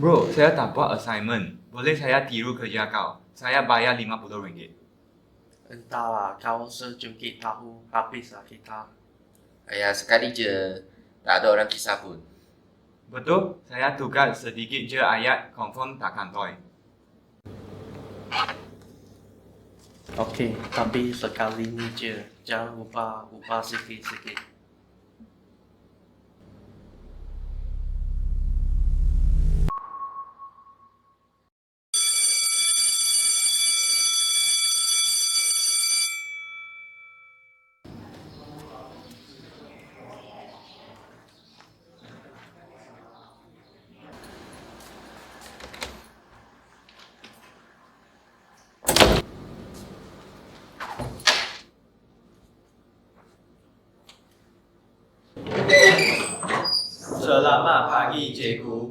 Bro, saya tak buat assignment. Boleh saya tiru kerja kau? Saya bayar RM50. Entahlah, kau sejungkit tahu habislah kita. Ayah sekali je. Tak ada orang kisah pun. Betul, saya tukar sedikit je ayat confirm takkan toy. Okey, tapi sekali ni je. Jangan lupa ubah sikit-sikit. Selamat pagi, cikgu.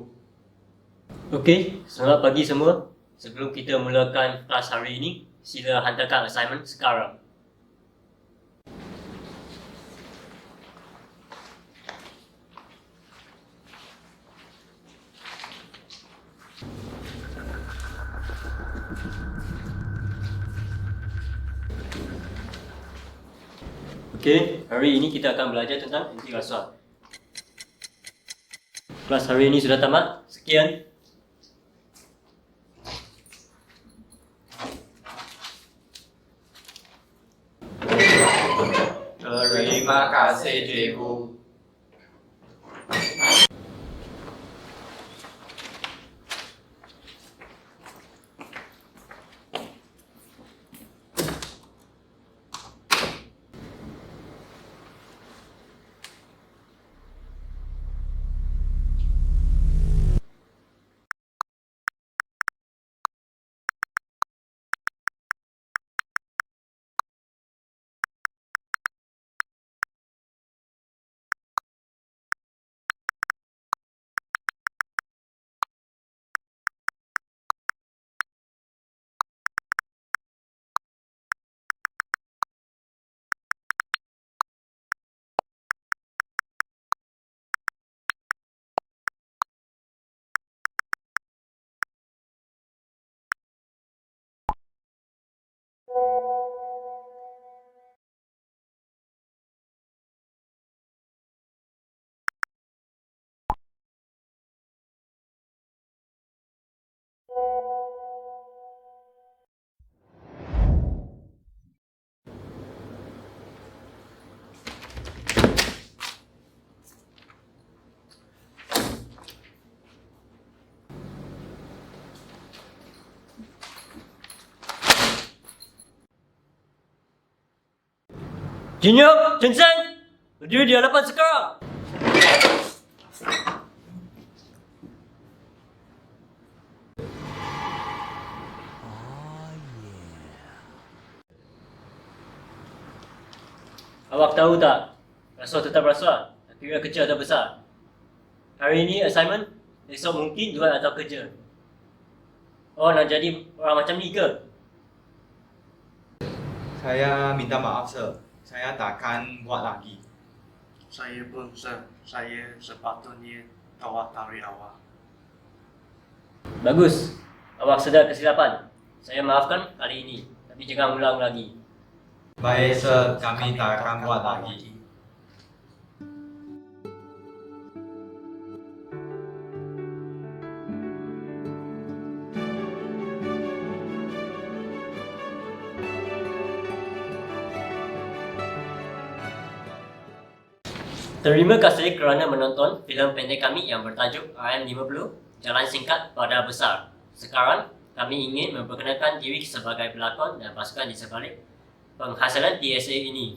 Okey, selamat pagi semua. Sebelum kita mulakan kelas hari ini, sila hantarkan assignment sekarang. Okey, hari ini kita akan belajar tentang anti rasuah. Kelas hari ini sudah tamat. Sekian. Terima kasih, cikgu. Junior, Jensen, berdiri di hadapan sekarang. Awak tahu tak, rasuah tetap rasuah, kira kecil atau besar. Hari ini assignment, esok mungkin jual atau kerja. Oh, nak jadi orang macam ni ke? Saya minta maaf, sir. Saya takkan buat lagi. Saya pun sir, saya sepatutnya tawar tarik awak. Bagus. Awak sedar kesilapan. Saya maafkan kali ini. Tapi jangan ulang lagi. Baik, sir. Kami takkan buat lagi. Terima kasih kerana menonton filem pendek kami yang bertajuk RM50 Jalan Singkat Pada Besar. Sekarang, kami ingin memperkenalkan diri sebagai pelakon dan pasukan di sebalik penghasilan DSA ini.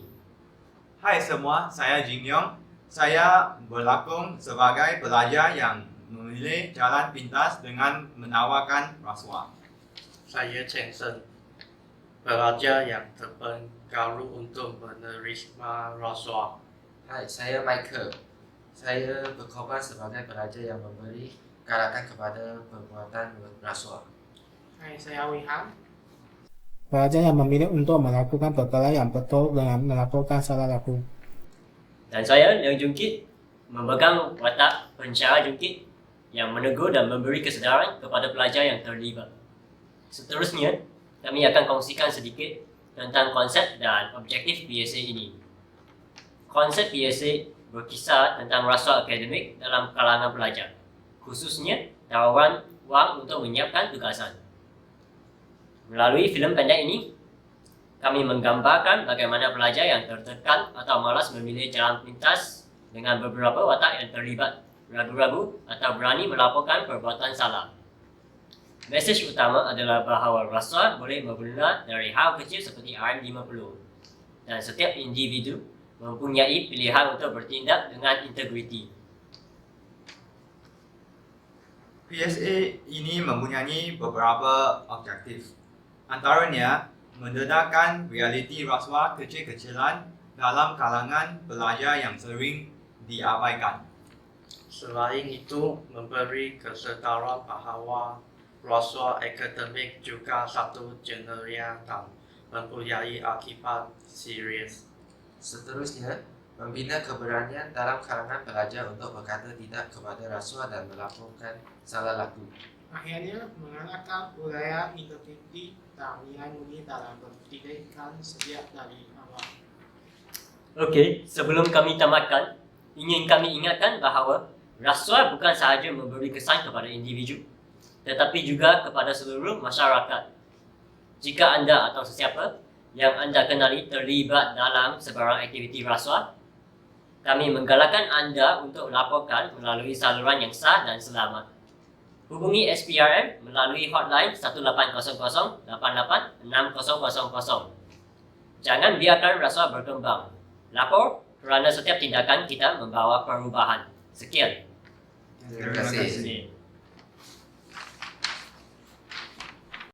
Hai semua, saya Jin Yong. Saya berlakon sebagai pelajar yang memilih jalan pintas dengan menawarkan rasuah. Saya Jensen, pelajar yang terpenggaru untuk menerima rasuah. Hai, saya Michael. Saya berkorban sebagai pelajar yang memberi galakan kepada perbuatan rasuah. Hai, saya Wihan. Pelajar yang memilih untuk melakukan perkara yang betul dengan melakukan salah laku. Dan saya, Yang Jungkit, memegang watak pencara Jungkit yang menegur dan memberi kesedaran kepada pelajar yang terlibat. Seterusnya, kami akan kongsikan sedikit tentang konsep dan objektif PSA ini. Konsep PSA berkisar tentang rasuah akademik dalam kalangan pelajar, khususnya tawaran wang untuk menyiapkan tugasan. Melalui filem pendek ini, kami menggambarkan bagaimana pelajar yang tertekan atau malas memilih jalan pintas dengan beberapa watak yang terlibat, ragu-ragu atau berani melaporkan perbuatan salah. Mesej utama adalah bahawa rasuah boleh bermula dari hal kecil seperti RM50 dan setiap individu mempunyai pilihan untuk bertindak dengan integriti. PSA ini mempunyai beberapa objektif. Antaranya, mendedahkan realiti rasuah kecil-kecilan dalam kalangan pelajar yang sering diabaikan. Selain itu, memberi kesedaran bahawa rasuah akademik juga satu jeneria dan mempunyai akibat serius. Seterusnya, membina keberanian dalam kalangan pelajar untuk berkata tidak kepada rasuah dan melaporkan salah laku. Akhirnya, mengalahkan budaya integriti dan nilai mulia dalam pendidikan sejak dari awal. Okey, sebelum kami tamatkan, ingin kami ingatkan bahawa rasuah bukan sahaja memberi kesan kepada individu, tetapi juga kepada seluruh masyarakat. Jika anda atau sesiapa yang anda kenali terlibat dalam sebarang aktiviti rasuah, kami menggalakkan anda untuk laporkan melalui saluran yang sah dan selamat. Hubungi SPRM melalui hotline 1800 88 6000. Jangan biarkan rasuah berkembang. Lapor kerana setiap tindakan kita membawa perubahan. Sekian. Terima kasih. Terima kasih.